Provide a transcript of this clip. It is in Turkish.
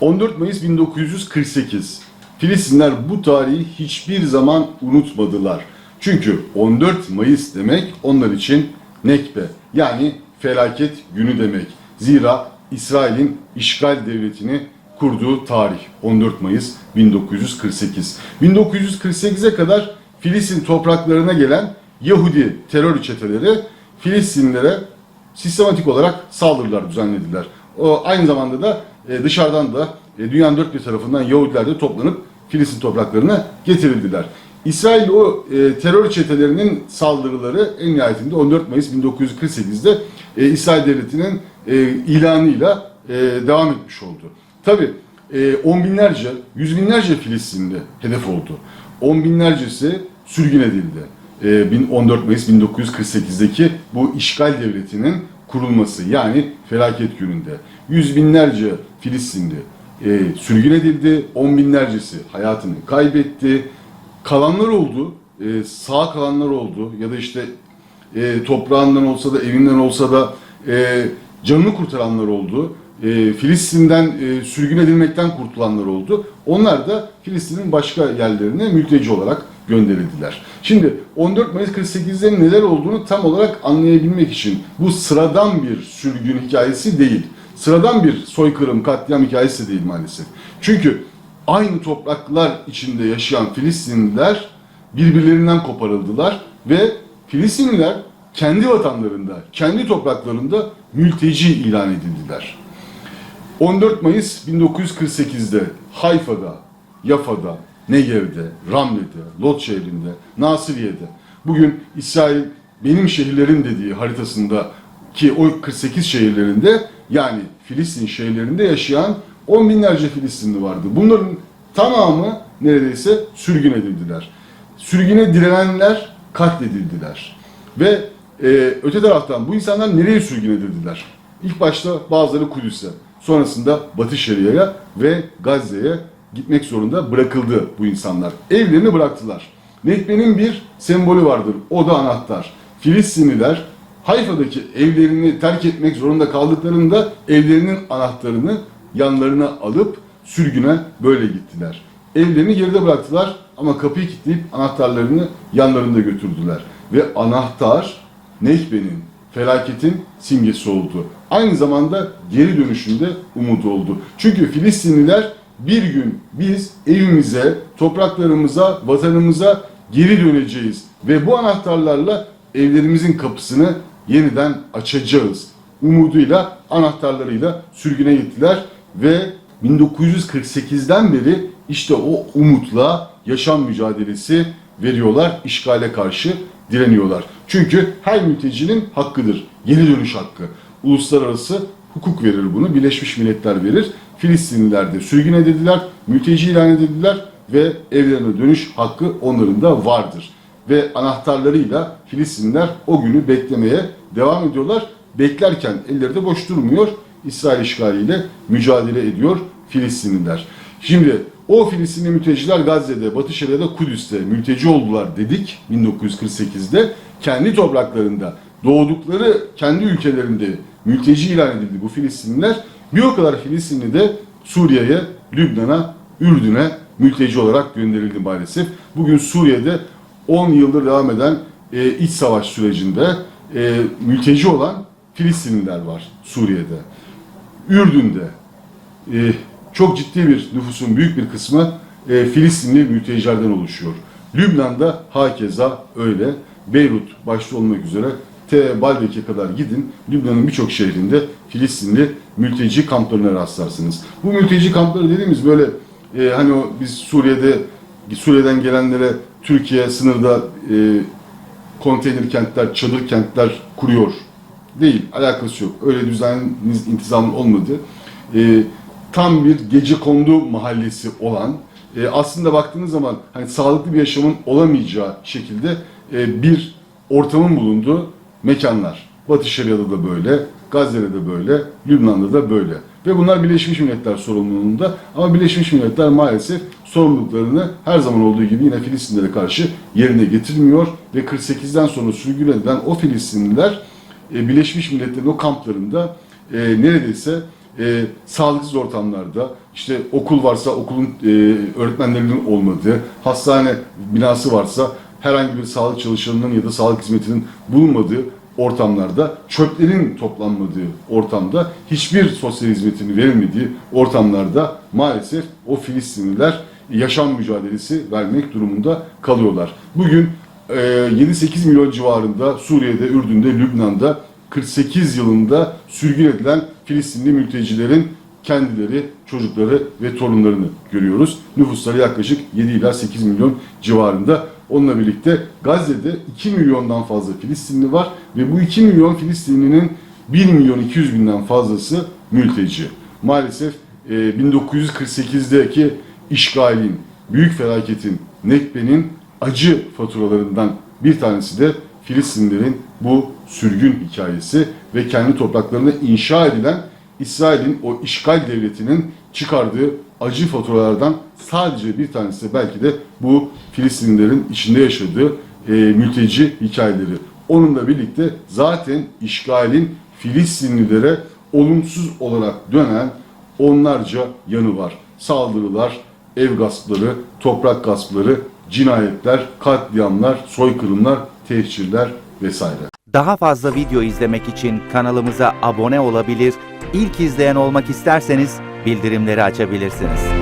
14 Mayıs 1948. Filistinler bu tarihi hiçbir zaman unutmadılar. Çünkü 14 Mayıs demek onlar için nekbe yani felaket günü demek. Zira İsrail'in işgal devletini kurduğu tarih 14 Mayıs 1948. 1948'e kadar Filistin topraklarına gelen Yahudi terör çeteleri Filistinlilere sistematik olarak saldırılar düzenlediler. O aynı zamanda da e, dışarıdan da e, dünyanın dört bir tarafından Yahudiler de toplanıp Filistin topraklarına getirildiler. İsrail o e, terör çetelerinin saldırıları en nihayetinde 14 Mayıs 1948'de e, İsrail Devleti'nin e, ilanıyla e, devam etmiş oldu. Tabi e, on binlerce, yüz binlerce Filistinli hedef oldu. On binlercesi sürgün edildi. E, bin- 14 Mayıs 1948'deki bu işgal devletinin kurulması yani felaket gününde. Yüz binlerce Filistinli e, sürgün edildi, on binlercesi hayatını kaybetti. Kalanlar oldu, e, sağ kalanlar oldu ya da işte e, toprağından olsa da evinden olsa da e, canını kurtaranlar oldu. E, Filistin'den e, sürgün edilmekten kurtulanlar oldu. Onlar da Filistin'in başka yerlerine mülteci olarak gönderildiler. Şimdi 14 Mayıs 48'de neler olduğunu tam olarak anlayabilmek için bu sıradan bir sürgün hikayesi değil. Sıradan bir soykırım, katliam hikayesi de değil maalesef. Çünkü aynı topraklar içinde yaşayan Filistinliler birbirlerinden koparıldılar ve Filistinliler kendi vatanlarında, kendi topraklarında mülteci ilan edildiler. 14 Mayıs 1948'de Hayfa'da, Yafa'da, Negev'de, Ramle'de, Lot şehrinde, Nasiriye'de, bugün İsrail benim şehirlerim dediği haritasında ki o 48 şehirlerinde yani Filistin şehirlerinde yaşayan on binlerce Filistinli vardı. Bunların tamamı neredeyse sürgün edildiler. Sürgüne direnenler katledildiler. Ve e, öte taraftan bu insanlar nereye sürgün edildiler? İlk başta bazıları Kudüs'e, sonrasında Batı Şeria'ya ve Gazze'ye gitmek zorunda bırakıldı bu insanlar. Evlerini bıraktılar. Nekbe'nin bir sembolü vardır. O da anahtar. Filistinliler Hayfa'daki evlerini terk etmek zorunda kaldıklarında evlerinin anahtarını yanlarına alıp sürgüne böyle gittiler. Evlerini geride bıraktılar ama kapıyı kilitleyip anahtarlarını yanlarında götürdüler. Ve anahtar Nekbe'nin, felaketin simgesi oldu. Aynı zamanda geri dönüşünde umut oldu. Çünkü Filistinliler bir gün biz evimize, topraklarımıza, vatanımıza geri döneceğiz. Ve bu anahtarlarla evlerimizin kapısını yeniden açacağız. Umuduyla, anahtarlarıyla sürgüne gittiler ve 1948'den beri işte o umutla yaşam mücadelesi veriyorlar, işgale karşı direniyorlar. Çünkü her mültecinin hakkıdır, geri dönüş hakkı. Uluslararası hukuk verir bunu, Birleşmiş Milletler verir. Filistinliler de sürgün edildiler, mülteci ilan edildiler ve evlerine dönüş hakkı onların da vardır. Ve anahtarlarıyla Filistinliler o günü beklemeye devam ediyorlar. Beklerken elleri de boş durmuyor. İsrail işgaliyle mücadele ediyor Filistinliler. Şimdi o Filistinli mülteciler Gazze'de, Batı Şeria'da, Kudüs'te mülteci oldular dedik 1948'de. Kendi topraklarında, doğdukları kendi ülkelerinde mülteci ilan edildi bu Filistinliler. Bir o kadar Filistinli de Suriye'ye, Lübnan'a, Ürdün'e mülteci olarak gönderildi maalesef. Bugün Suriye'de 10 yıldır devam eden e, iç savaş sürecinde e, mülteci olan Filistinliler var Suriye'de. Ürdün'de e, çok ciddi bir nüfusun büyük bir kısmı e, Filistinli mültecilerden oluşuyor. Lübnan'da hakeza öyle. Beyrut başta olmak üzere Te Baalbek'e kadar gidin. Lübnan'ın birçok şehrinde Filistinli mülteci kamplarına rastlarsınız. Bu mülteci kampları dediğimiz böyle e, hani o biz Suriye'de Suriye'den gelenlere Türkiye sınırda e, konteyner kentler, çadır kentler kuruyor. Değil, alakası yok. Öyle düzen, intizamın olmadı. E, tam bir gece kondu mahallesi olan, e, aslında baktığınız zaman hani sağlıklı bir yaşamın olamayacağı şekilde e, bir ortamın bulunduğu mekanlar. Batı Şeria'da da böyle, Gazze'de de böyle, Lübnan'da da böyle. Ve bunlar Birleşmiş Milletler sorumluluğunda ama Birleşmiş Milletler maalesef sorumluluklarını her zaman olduğu gibi yine Filistinlere karşı yerine getirmiyor ve 48'den sonra sürgün edilen o Filistinliler e, Birleşmiş Milletler'in o kamplarında e, neredeyse e, sağlıksız ortamlarda, işte okul varsa okulun e, öğretmenlerinin olmadığı, hastane binası varsa herhangi bir sağlık çalışanının ya da sağlık hizmetinin bulunmadığı ortamlarda, çöplerin toplanmadığı ortamda, hiçbir sosyal hizmetin verilmediği ortamlarda maalesef o Filistinliler yaşam mücadelesi vermek durumunda kalıyorlar. Bugün e, 7-8 milyon civarında Suriye'de, Ürdün'de, Lübnan'da 48 yılında sürgün edilen Filistinli mültecilerin kendileri, çocukları ve torunlarını görüyoruz. Nüfusları yaklaşık 7 ila 8 milyon civarında. Onunla birlikte Gazze'de 2 milyondan fazla Filistinli var ve bu 2 milyon Filistinlinin 1 milyon 200 binden fazlası mülteci. Maalesef e, 1948'deki işgalin, büyük felaketin, Nekbe'nin acı faturalarından bir tanesi de Filistinlerin bu sürgün hikayesi ve kendi topraklarında inşa edilen İsrail'in o işgal devletinin çıkardığı acı faturalardan sadece bir tanesi belki de bu Filistinlilerin içinde yaşadığı e, mülteci hikayeleri. Onunla birlikte zaten işgalin Filistinlilere olumsuz olarak dönen onlarca yanı var. Saldırılar, ev gaspları, toprak gaspları, cinayetler, katliamlar, soykırımlar, tehcirler vesaire. Daha fazla video izlemek için kanalımıza abone olabilir, ilk izleyen olmak isterseniz bildirimleri açabilirsiniz.